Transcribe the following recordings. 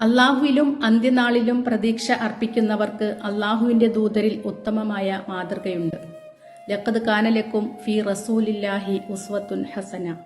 അള്ളാഹുവിലും അന്ത്യനാളിലും പ്രതീക്ഷ അർപ്പിക്കുന്നവർക്ക് അള്ളാഹുവിന്റെ ദൂതരിൽ ഉത്തമമായ മാതൃകയുണ്ട്. ലക്കത് കാനലക്കും ഫി റസൂലില്ലാഹി ഉസ്വത്തുൻ ഹസന.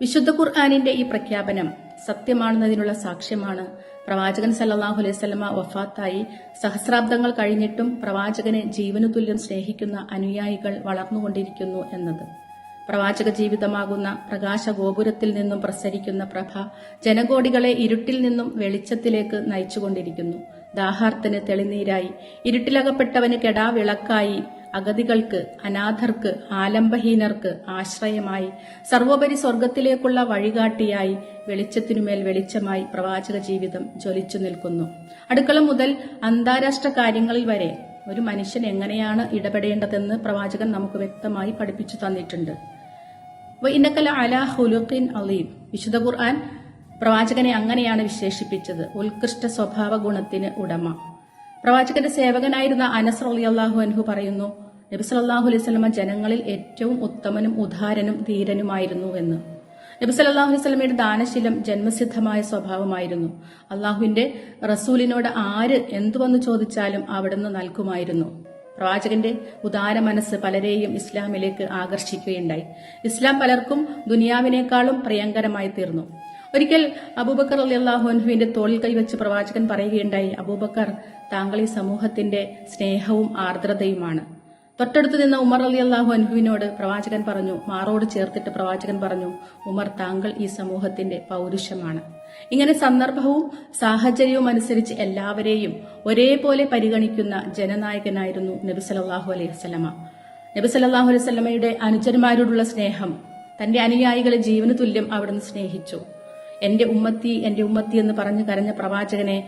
വിശുദ്ധ ഖുർആാനിന്റെ ഈ പ്രഖ്യാപനം സത്യമാണെന്നതിനുള്ള സാക്ഷ്യമാണ് പ്രവാചകൻ സല്ലാഹു അലൈഹി സ്വലമ വഫാത്തായി സഹസ്രാബ്ദങ്ങൾ കഴിഞ്ഞിട്ടും പ്രവാചകനെ ജീവനു തുല്യം സ്നേഹിക്കുന്ന അനുയായികൾ വളർന്നുകൊണ്ടിരിക്കുന്നു എന്നത്. പ്രവാചക ജീവിതമാകുന്ന പ്രകാശ ഗോപുരത്തിൽ നിന്നും പ്രസരിക്കുന്ന പ്രഭ ജനകോടികളെ ഇരുട്ടിൽ നിന്നും വെളിച്ചത്തിലേക്ക് നയിച്ചുകൊണ്ടിരിക്കുന്നു. ദാഹാർത്തിന് തെളിനീരായി. ഇരുട്ടിലകപ്പെട്ടവന് കെടാവിളക്കായി. അഗതികൾക്ക് അനാഥർക്ക് ആലംബഹീനർക്ക് ആശ്രയമായി. സർവോപരി സ്വർഗത്തിലേക്കുള്ള വഴികാട്ടിയായി. വെളിച്ചത്തിനുമേൽ വെളിച്ചമായി പ്രവാചക ജീവിതം ജ്വലിച്ചു നിൽക്കുന്നു. അടുക്കള മുതൽ അന്താരാഷ്ട്ര കാര്യങ്ങളിൽ വരെ ഒരു മനുഷ്യൻ എങ്ങനെയാണ് ഇടപെടേണ്ടതെന്ന് പ്രവാചകൻ നമുക്ക് വ്യക്തമായി പഠിപ്പിച്ചു തന്നിട്ടുണ്ട്. അല വിശുദ്ധ ഖുർആൻ പ്രവാചകനെ അങ്ങനെയാണ് വിശേഷിപ്പിച്ചത്. ഉത്കൃഷ്ട സ്വഭാവ ഗുണത്തിന് ഉടമ. പ്രവാചകന്റെ സേവകനായിരുന്ന അനസ് അള്ളാഹു അൻഹു പറയുന്നു നബി സല്ലല്ലാഹു അലൈഹി സ്വലമ ജനങ്ങളിൽ ഏറ്റവും ഉത്തമനും ഉദാരനും ധീരനുമായിരുന്നു എന്ന്. നബി സല്ലല്ലാഹു അലൈഹി സ്വലമയുടെ ദാനശീലം ജന്മസിദ്ധമായ സ്വഭാവമായിരുന്നു. അള്ളാഹുവിന്റെ റസൂലിനോട് ആര് എന്തു വന്നു ചോദിച്ചാലും അവിടുന്ന് നൽകുമായിരുന്നു. പ്രവാചകന്റെ ഉദാര മനസ്സ് പലരെയും ഇസ്ലാമിലേക്ക് ആകർഷിക്കുകയുണ്ടായി. ഇസ്ലാം പലർക്കും ദുനിയാവിനേക്കാളും പ്രിയങ്കരമായി തീർന്നു. ഒരിക്കൽ അബൂബക്കർ അലി അള്ളാഹുൻഹുവിന്റെ തോളിൽ കൈവച്ച് പ്രവാചകൻ പറയുകയുണ്ടായി അബൂബക്കർ താങ്കൾ ഈ സമൂഹത്തിന്റെ സ്നേഹവും ആർദ്രതയുമാണ്. തൊട്ടടുത്ത് നിന്ന ഉമർ അലി അള്ളാഹു അൻഹുവിനോട് പ്രവാചകൻ പറഞ്ഞു മാറോട് ചേർത്തിട്ട് പ്രവാചകൻ പറഞ്ഞു ഉമർ താങ്കൾ ഈ സമൂഹത്തിന്റെ പൗരുഷമാണ്. ഇങ്ങനെ സന്ദർഭവും സാഹചര്യവും അനുസരിച്ച് എല്ലാവരെയും ഒരേപോലെ പരിഗണിക്കുന്ന ജനനായകനായിരുന്നു നബി സലല്ലാഹു അലൈഹി വസല്ലമ. നബി സലല്ലാഹു അലൈഹി വസല്ലമയുടെ അനുചരന്മാരോടുള്ള സ്നേഹം തന്റെ അനുയായികളെ ജീവന് തുല്യം അവിടുന്ന് സ്നേഹിച്ചു. എന്റെ ഉമ്മത്തി എന്റെ ഉമ്മത്തി എന്ന് പറഞ്ഞു കരഞ്ഞ പ്രവാചകനെ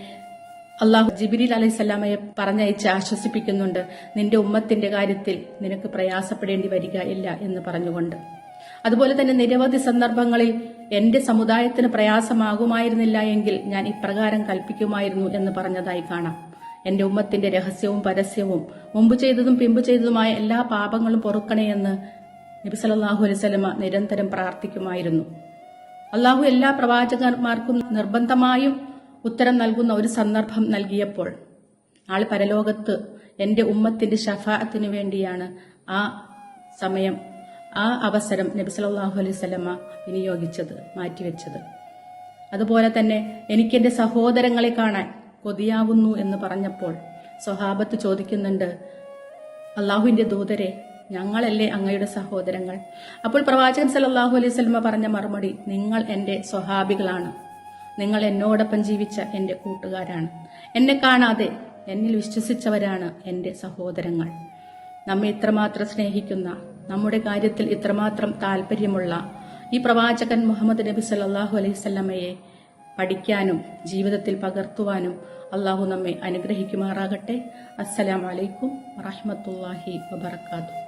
അള്ളാഹു ജിബിരിൽ അലൈഹിസ്സലാമയെ പറഞ്ഞയച്ച് ആശ്വസിപ്പിക്കുന്നുണ്ട്. നിന്റെ ഉമ്മത്തിന്റെ കാര്യത്തിൽ നിനക്ക് പ്രയാസപ്പെടേണ്ടി വരിക ഇല്ല എന്ന് പറഞ്ഞുകൊണ്ട്. അതുപോലെ തന്നെ നിരവധി സന്ദർഭങ്ങളിൽ എന്റെ സമുദായത്തിന് പ്രയാസമാകുമായിരുന്നില്ല എങ്കിൽ ഞാൻ ഇപ്രകാരം കൽപ്പിക്കുമായിരുന്നു എന്ന് പറഞ്ഞതായി കാണാം. എന്റെ ഉമ്മത്തിന്റെ രഹസ്യവും പരസ്യവും മുമ്പ് ചെയ്തതും പിമ്പ് ചെയ്തതുമായ എല്ലാ പാപങ്ങളും പൊറുക്കണേ എന്ന് നബി സല്ലല്ലാഹു അലൈഹി വസല്ലമ നിരന്തരം പ്രാർത്ഥിക്കുമായിരുന്നു. അള്ളാഹു എല്ലാ പ്രവാചകന്മാർക്കും നിർബന്ധമായും ഉത്തരം നൽകുന്ന ഒരു സന്ദർഭം നൽകിയപ്പോൾ ആൾ പരലോകത്ത് എന്റെ ഉമ്മത്തിന്റെ ഷഫാഅത്തിന് വേണ്ടിയാണ് ആ സമയം ആ അവസരം നബി സല്ലല്ലാഹു അലൈഹി സ്വലമ വിനിയോഗിച്ചത് മാറ്റിവെച്ചത്. അതുപോലെ തന്നെ എനിക്കെന്റെ സഹോദരങ്ങളെ കാണാൻ കൊതിയാവുന്നു എന്ന് പറഞ്ഞപ്പോൾ സ്വഹാബത്ത് ചോദിക്കുന്നുണ്ട് അള്ളാഹുവിന്റെ ദൂതരെ ഞങ്ങളല്ലേ അങ്ങയുടെ സഹോദരങ്ങൾ? അപ്പോൾ പ്രവാചകൻ സല്ലല്ലാഹു അലൈഹി സ്വലമ പറഞ്ഞ മറുപടി നിങ്ങൾ എന്റെ സ്വഹാബികളാണ്. നിങ്ങൾ എന്നോടൊപ്പം ജീവിച്ച എന്റെ കൂട്ടുകാരാണ്. എന്നെ കാണാതെ എന്നിൽ വിശ്വസിച്ചവരാണ് എന്റെ സഹോദരങ്ങൾ. നമ്മെ ഇത്രമാത്രം സ്നേഹിക്കുന്ന നമ്മുടെ കാര്യത്തിൽ ഇത്രമാത്രം താല്പര്യമുള്ള ഈ പ്രവാചകൻ മുഹമ്മദ് നബി സല്ലാഹു അലൈഹി പഠിക്കാനും ജീവിതത്തിൽ പകർത്തുവാനും അള്ളാഹു നമ്മെ അനുഗ്രഹിക്കുമാറാകട്ടെ. അസ്സലാമലൈക്കും വറഹമത്തല്ലാഹി വബർക്കാത്തു